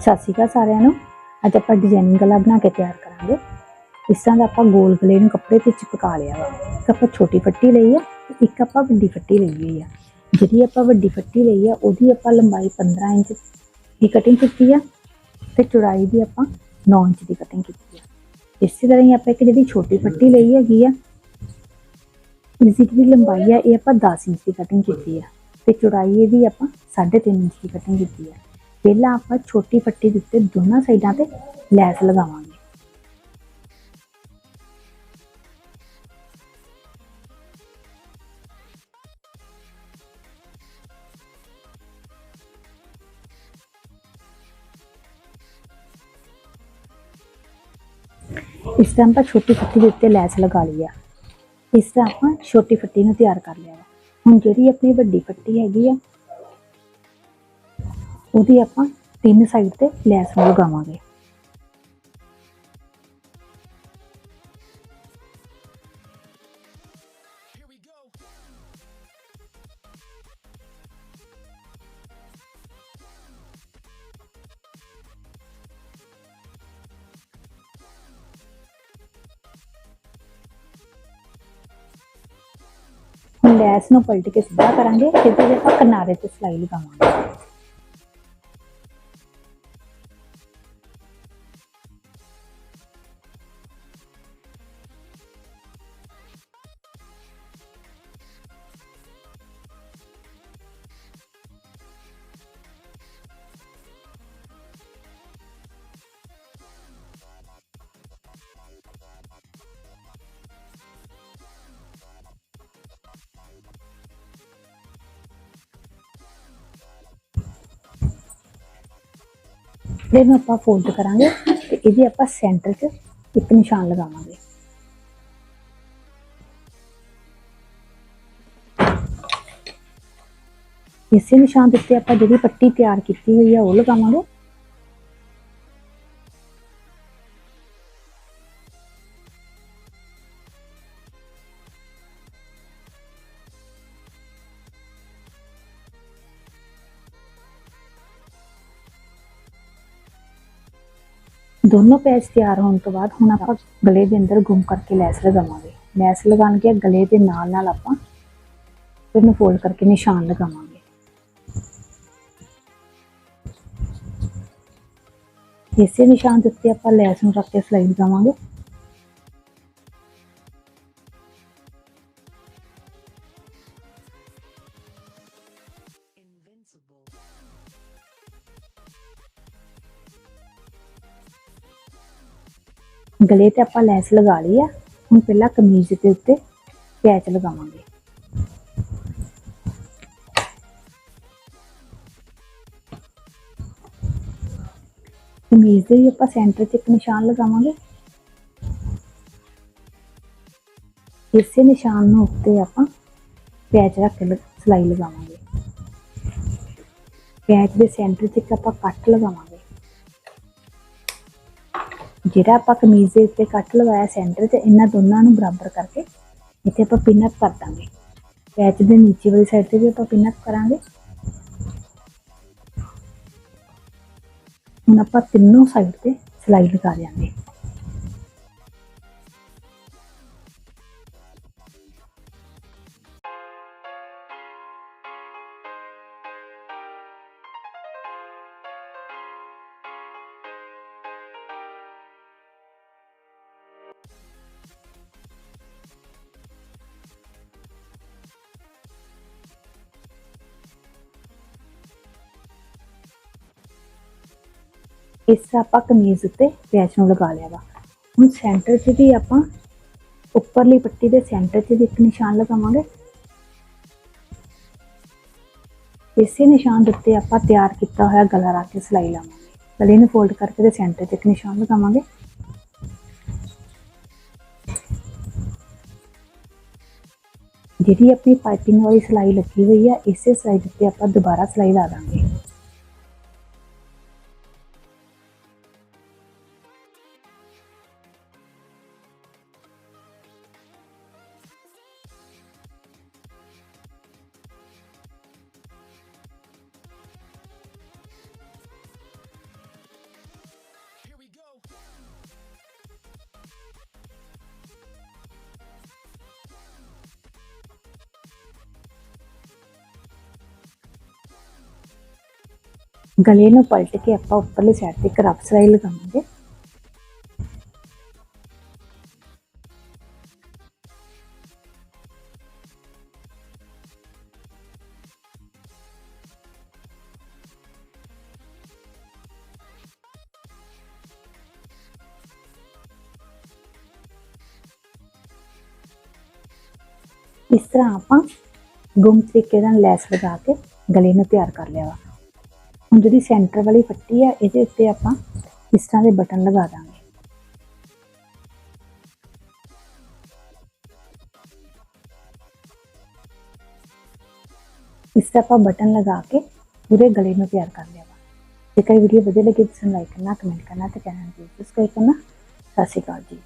ਸਤਿ ਸ਼੍ਰੀ ਅਕਾਲ ਸਾਰਿਆਂ ਨੂੰ। ਅੱਜ ਆਪਾਂ ਡਿਜ਼ਾਈਨਿੰਗ ਗਲਾ ਬਣਾ ਕੇ ਤਿਆਰ ਕਰਾਂਗੇ। ਇਸ ਤਰ੍ਹਾਂ ਦਾ ਆਪਾਂ ਗੋਲ ਗਲੇ ਨੂੰ ਕੱਪੜੇ ਤੇ ਚਿਪਕਾ ਲਿਆ ਵਾ। ਇੱਕ ਆਪਾਂ ਛੋਟੀ ਫੱਟੀ ਲਈ ਆ ਇੱਕ ਆਪਾਂ ਵੱਡੀ ਫੱਟੀ ਲਈ ਹੋਈ ਆ। ਜਿਹੜੀ ਆਪਾਂ ਵੱਡੀ ਫੱਟੀ ਲਈ ਆ, ਉਹਦੀ ਆਪਾਂ ਲੰਬਾਈ 15 ਇੰਚ ਦੀ ਕਟਿੰਗ ਕੀਤੀ ਆ ਤੇ ਚੌੜਾਈ ਦੀ ਆਪਾਂ 9 ਇੰਚ ਦੀ ਕਟਿੰਗ ਕੀਤੀ ਆ। ਇਸੇ ਤਰ੍ਹਾਂ ਹੀ ਆਪਾਂ ਇੱਕ ਜਿਹੜੀ ਛੋਟੀ ਫੱਟੀ ਲਈ ਹੈਗੀ ਆ, ਇਸਦੀ ਜਿਹੜੀ ਲੰਬਾਈ ਆ, ਇਹ ਆਪਾਂ 10 ਇੰਚ ਦੀ ਕਟਿੰਗ ਕੀਤੀ ਆ ਤੇ ਚੌੜਾਈ ਇਹਦੀ ਆਪਾਂ 3.5 ਇੰਚ ਦੀ ਕਟਿੰਗ ਕੀਤੀ ਆ। ਪਹਿਲਾਂ ਆਪਾਂ ਛੋਟੀ ਫੱਟੀ ਦੇ ਉੱਤੇ ਦੋਨਾਂ ਸਾਈਡਾਂ ਤੇ ਲੈਸ ਲਗਾਵਾਂਗੇ ਇਸ ਤਰ੍ਹਾਂ ਆਪਾਂ ਛੋਟੀ ਫੱਟੀ ਦੇ ਉੱਤੇ ਲੈਸ ਲਗਾ ਲਈ ਆ ਇਸ ਤਰ੍ਹਾਂ ਆਪਾਂ ਛੋਟੀ ਫੱਟੀ ਨੂੰ ਤਿਆਰ ਕਰ ਲਿਆ ਵਾ ਹੁਣ ਜਿਹੜੀ ਆਪਣੀ ਵੱਡੀ ਫੱਟੀ ਹੈਗੀ ਆ ਉਹਦੀ ਆਪਾਂ ਤਿੰਨ ਸਾਈਡ ਤੇ ਲੈਸ ਨੂੰ ਲਗਾਵਾਂਗੇ ਹੁਣ ਲੈਸ ਨੂੰ ਪਲਟ ਕੇ ਸਿੱਧਾ ਕਰਾਂਗੇ ਸਿੱਧੇ ਜੇ ਆਪਾਂ ਕਿਨਾਰੇ ਤੇ ਸਲਾਈ ਲਗਾਵਾਂਗੇ ਫਿਰ ਨੂੰ ਆਪਾਂ ਫੋਲਡ ਕਰਾਂਗੇ ਤੇ ਇਹਦੇ ਆਪਾਂ ਸੈਂਟਰ 'ਚ ਇੱਕ ਨਿਸ਼ਾਨ ਲਗਾਵਾਂਗੇ। ਇਸੇ ਨਿਸ਼ਾਨ ਦੇ ਉੱਤੇ ਆਪਾਂ ਜਿਹੜੀ ਪੱਟੀ ਤਿਆਰ ਕੀਤੀ ਹੋਈ ਆ, ਉਹ ਲਗਾਵਾਂਗੇ। ਦੋਨੋਂ ਪੈਚ ਤਿਆਰ ਹੋਣ ਤੋਂ ਬਾਅਦ ਹੁਣ ਆਪਾਂ ਗਲੇ ਦੇ ਅੰਦਰ ਗੁੰਮ ਕਰਕੇ ਲੈਸ ਲਗਾਵਾਂਗੇ ਲੈਸ ਲਗਾਉਣ ਕੇ ਗਲੇ ਦੇ ਨਾਲ ਨਾਲ ਆਪਾਂ ਫਿਰ ਨੂੰ ਫੋਲਡ ਕਰਕੇ ਨਿਸ਼ਾਨ ਲਗਾਵਾਂਗੇ ਇਸੇ ਨਿਸ਼ਾਨ ਦੇ ਉੱਤੇ ਆਪਾਂ ਲੈਸ ਨੂੰ ਰੱਖ ਕੇ ਸਲਾਈ ਲਗਾਵਾਂਗੇ ਗਲੇ ਤੇ ਆਪਾਂ ਲੈਸ ਲਗਾ ਲਈ ਆ। ਹੁਣ ਪਹਿਲਾਂ ਕਮੀਜ਼ ਦੇ ਉੱਤੇ ਪੈਚ ਲਗਾਵਾਂਗੇ। ਕਮੀਜ਼ ਦੇ ਆਪਾਂ ਸੈਂਟਰ 'ਚ ਇੱਕ ਨਿਸ਼ਾਨ ਲਗਾਵਾਂਗੇ। ਇਸੇ ਨਿਸ਼ਾਨ ਨੂੰ ਉੱਤੇ ਆਪਾਂ ਪੈਚ ਰੱਖ ਕੇ ਲ- ਸਿਲਾਈ ਲਗਾਵਾਂਗੇ। ਪੈਚ ਦੇ ਸੈਂਟਰ 'ਚ ਇੱਕ ਆਪਾਂ ਕੱਟ ਲਗਾਵਾਂਗੇ। ਜਿਹੜਾ ਆਪਾਂ ਕਮੀਜ਼ ਦੇ ਉੱਤੇ ਕੱਟ ਲਗਾਇਆ ਸੈਂਟਰ 'ਚ ਇਹਨਾਂ ਦੋਨਾਂ ਨੂੰ ਬਰਾਬਰ ਕਰਕੇ ਇੱਥੇ ਆਪਾਂ ਪਿਨ ਅਪ ਕਰ ਦਾਂਗੇ। ਪੈਚ ਦੇ ਨੀਚੇ ਵਾਲੀ ਸਾਈਡ ਤੇ ਵੀ ਆਪਾਂ ਪਿਨ ਅਪ ਕਰਾਂਗੇ। ਹੁਣ ਆਪਾਂ ਤਿੰਨੋਂ ਸਾਈਡ ਤੇ ਸਿਲਾਈ ਲਗਾ ਦਿਆਂਗੇ। ਇਸ ਤਰ੍ਹਾਂ ਆਪਾਂ ਕਮੀਜ਼ ਉੱਤੇ ਪੈਚ ਨੂੰ ਲਗਾ ਲਿਆ ਵਾ। ਹੁਣ ਸੈਂਟਰ 'ਚ ਵੀ ਆਪਾਂ ਉੱਪਰਲੀ ਪੱਟੀ ਦੇ ਸੈਂਟਰ 'ਚ ਵੀ ਇੱਕ ਨਿਸ਼ਾਨ ਲਗਾਵਾਂਗੇ। ਇਸੇ ਨਿਸ਼ਾਨ ਦੇ ਉੱਤੇ ਆਪਾਂ ਤਿਆਰ ਕੀਤਾ ਹੋਇਆ ਗਲਾ ਰੱਖ ਕੇ ਸਿਲਾਈ ਲਾਵਾਂਗੇ। ਗਲੇ ਨੂੰ ਫੋਲਡ ਕਰਕੇ ਤੇ ਸੈਂਟਰ 'ਚ ਇੱਕ ਨਿਸ਼ਾਨ ਲਗਾਵਾਂਗੇ। ਜਿਹੜੀ ਆਪਣੀ ਪਾਈਪਿੰਗ ਵਾਲੀ ਸਿਲਾਈ ਲੱਗੀ ਹੋਈ ਆ, ਇਸੇ ਸਾਈਡ ਉੱਤੇ ਆਪਾਂ ਦੁਬਾਰਾ ਸਿਲਾਈ ਲਾ ਦਾਂਗੇ। ਗਲੇ ਨੂੰ ਪਲਟ ਕੇ ਆਪਾਂ ਉੱਪਰਲੀ ਸਾਈਡ ਤੇ ਇੱਕ ਰਫ ਸਲਾਈ ਲਗਾਵਾਂਗੇ। ਇਸ ਤਰ੍ਹਾਂ ਆਪਾਂ ਗੁੰਮ ਤਰੀਕੇ ਨਾਲ ਲੈਸ ਲਗਾ ਕੇ ਗਲੇ ਨੂੰ ਤਿਆਰ ਕਰ ਲਿਆ ਵਾ। ਹੁਣ ਜਿਹੜੀ ਸੈਂਟਰ ਵਾਲੀ ਪੱਟੀ ਆ ਇਹਦੇ ਉੱਤੇ ਆਪਾਂ ਇਸ ਤਰ੍ਹਾਂ ਦੇ ਬਟਨ ਲਗਾ ਦਾਂਗੇ ਇਸ ਤਰ੍ਹਾਂ ਆਪਾਂ ਬਟਨ ਲਗਾ ਕੇ ਪੂਰੇ ਗਲੇ ਨੂੰ ਤਿਆਰ ਕਰ ਲਿਆ ਵਾ ਜੇਕਰ ਵੀਡੀਓ ਵਧੀਆ ਲੱਗੇ ਤਾਂ ਲਾਈਕ ਕਰਨਾ ਕਮੈਂਟ ਕਰਨਾ ਤੇ ਚੈਨਲ ਨੂੰ ਸਬਸਕ੍ਰਾਈਬ ਕਰਨਾ ਸਤਿ ਸ਼੍ਰੀ ਅਕਾਲ ਜੀ